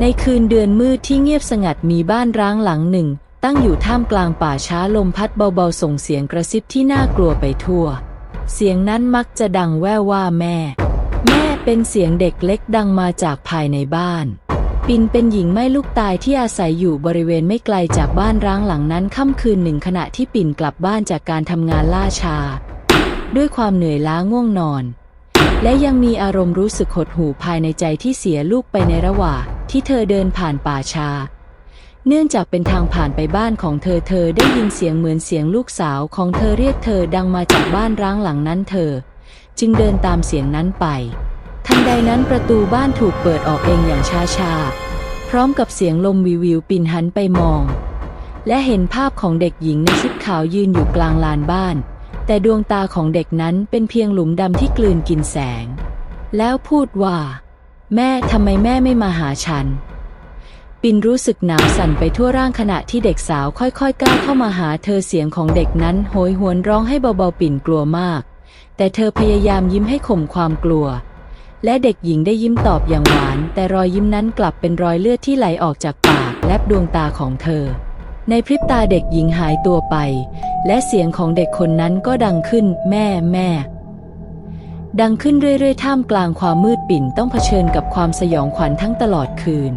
ในคืนเดือนมืดที่เงียบสงัดมีบ้านร้างหลังหนึ่ง ตั้งอยู่ท่ามกลางป่าช้าลมพัดเบาๆ ส่งเสียงกระซิบที่น่ากลัวไปทั่ว เสียงนั้นมักจะดังแว่วว่าแม่ แม่เป็นเสียงเด็กเล็กดังมาจากภายในบ้าน ปินเป็นหญิงไม่ลูกตายที่อาศัยอยู่บริเวณไม่ไกลจากบ้านร้างหลังนั้นค่ำคืนหนึ่งขณะที่ปิ่นกลับบ้านจากการทำงานล่าช้าด้วยความเหนื่อยล้าง่วงนอน และยังมีอารมณ์รู้สึกหดหู่ภายในใจที่เสียลูกไปในระหว่าง ที่เธอเดินผ่านป่าชา เนื่องจากเป็นทางผ่านไปบ้านของเธอเธอได้ยินเสียงเหมือนเสียงลูกสาวของเธอเรียกเธอดังมาจากบ้านร้างหลังนั้นเธอ จึงเดินตามเสียงนั้นไป ทันใดนั้นประตูบ้านถูกเปิดออกเองอย่างช้าๆ พร้อมกับเสียงลมวิววิวปินหันไปมอง และเห็นภาพของเด็กหญิงในชุดขาวยืนอยู่กลางลานบ้านแต่ดวงตาของเด็กนั้นเป็นเพียงหลุมดำที่กลืนกินแสง แล้วพูดว่า แม่ทำไมแม่ไม่มาหาฉัน ปินรู้สึกหนาวสั่นไปทั่วร่างขณะที่เด็กสาวค่อยๆก้าวเข้ามาหาเธอเสียงของเด็กนั้นโหยหวนร้องให้เบาๆปิ่นกลัวมาก แต่เธอพยายามยิ้มให้ข่มความกลัว และเด็กหญิงได้ยิ้มตอบอย่างหวาน แต่รอยยิ้มนั้นกลับเป็นรอยเลือดที่ไหลออกจากปากและดวงตาของเธอ ในพริบตาเด็กหญิงหายตัวไป และเสียงของเด็กคนนั้นก็ดังขึ้น แม่แม่ ดังขึ้นเรื่อยๆ ท่ามกลางความมืดปิ่นต้องเผชิญกับความสยองขวัญทั้งตลอดคืน